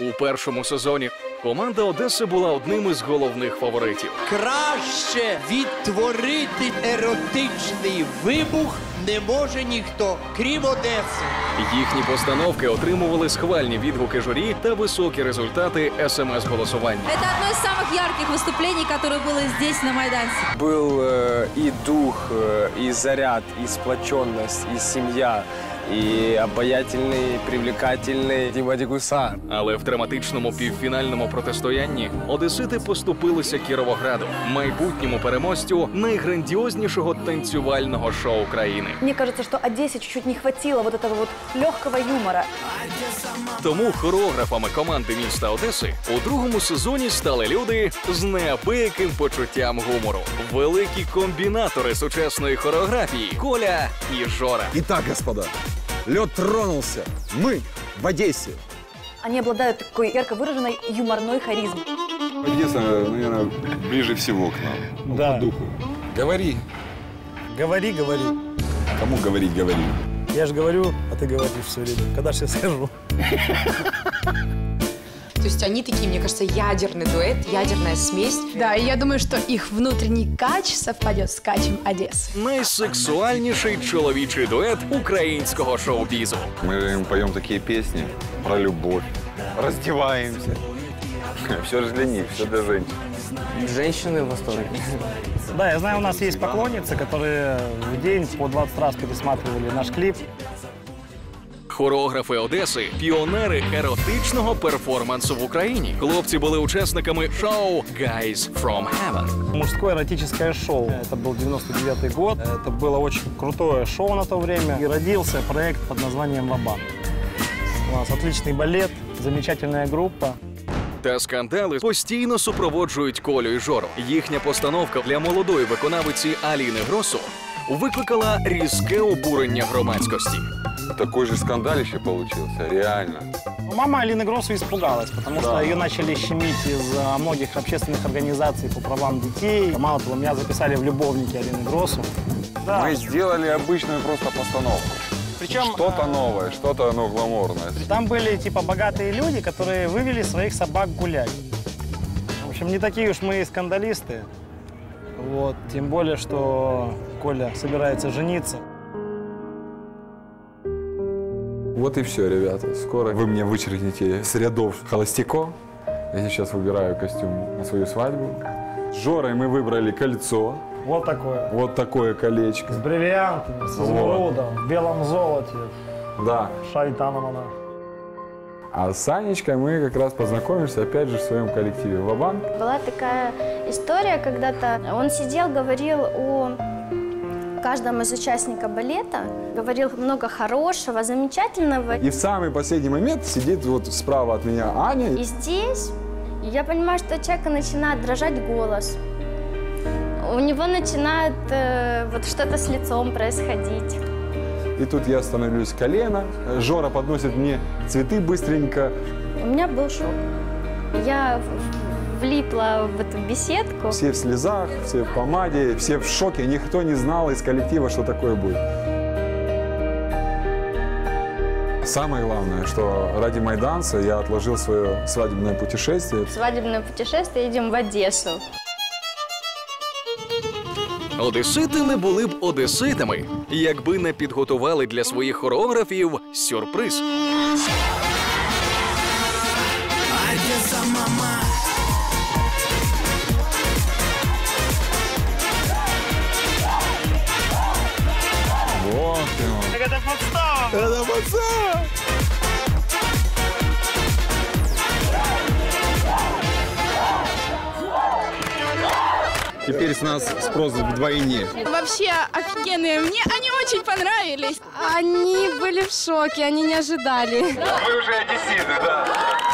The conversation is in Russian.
У першому сезоні команда Одеси була одним із головних фаворитів. Краще відтворити еротичний вибух не може ніхто, крім Одеси. Їхні постановки отримували схвальні відгуки журі та високі результати смс-голосування. Это одно из самых ярких выступлений, которое было здесь, на Майданце. Был э, и дух, э, и заряд, и сплоченность, и семья, и обаятельный, привлекательный Дима Дегуса. Але в драматичному півфінальному протистоянні одесити поступилися Кіровограду, майбутньому переможцю найграндіознішого танцювального шоу країни. Мне кажется, что Одессе чуть-чуть не хватило вот этого вот легкого юмора. Тому хореографами команди міста Одеси у другому сезоні стали люди з неабияким почуттям гумору, великі комбінатори сучасної хореографії Коля і Жора. Итак, господа, Лед тронулся. Мы в Одессе. Они обладают такой ярко выраженной юморной харизмой. Одесса, наверное, ближе всего к нам. Да. По духу. Говори. Говори, говори. Кому говорить, говори. Я же говорю, а ты говоришь все время. Когда же я скажу? То есть они такие, мне кажется, ядерный дуэт, ядерная смесь. Да, и я думаю, что их внутренний кач совпадет с качем Одессы. Найсексуальніший чоловічий дует українського шоу-бізу. Мы им поем такие песни про любовь. Раздеваемся. Все же для них, все для женщин. Женщины в восторге. Да, я знаю, у нас есть поклонницы, которые в день по 20 раз пересматривали наш клип. Хореографи Одеси піонери еротичного перформансу в Україні. Хлопці були учасниками шоу Guys from Heaven. Мужское эротическое шоу. Это был 99 год. Это было очень крутое шоу на то время. И родился проект под названием «Вабан». У нас отличный балет, замечательная группа. Та скандали постійно супроводжують Колю і Жору. Їхня постановка для молодої виконавиці Аліни Гросу викликала різке обурення громадськості. Такой же скандалище получился, реально. Но Мама Алины Гросу испугалась, потому что ее начали щемить из а, многих общественных организаций по правам детей. Мало того, меня записали в любовники Алины Гросу. Да. Мы сделали обычную просто постановку. Причем Что-то а, новое, что-то ну, гламурное. Там были типа богатые люди, которые вывели своих собак гулять. В общем, не такие уж мы и скандалисты. Вот. Тем более, что Коля собирается жениться. Вот и все, ребята. Скоро вы мне вычеркнете с рядов холостяков. Я сейчас выбираю костюм на свою свадьбу. С Жорой мы выбрали кольцо. Вот такое. Вот такое колечко. С бриллиантами, с изумрудом, в белом золоте. Да. Шайтаном она. А с Санечкой мы как раз познакомимся опять же в своем коллективе Вабанк. Была такая история когда-то. Он сидел, говорил о каждом из участников балета, говорил много хорошего, замечательного. И в самый последний момент сидит вот справа от меня Аня. И здесь я понимаю, что у человека начинает дрожать голос. У него начинает э, вот что-то с лицом происходить. И тут я становлюсь колено. Жора подносит мне цветы быстренько. У меня был шок. Я в- влипла в эту беседку. Все в слезах, все в помаде, все в шоке. Никто не знал из коллектива, что такое будет. Самое главное, что ради майданца я отложил свое свадебное путешествие. Свадебное путешествие едем в Одессу. Одесити не були б одеситами, якби не підготували для своїх хореографів сюрприз. Вот Это подстава! Это пацан! Теперь с нас спрос вдвойне. Вообще офигенные. Мне они очень понравились. Они были в шоке, они не ожидали. Вы уже одесситы, да.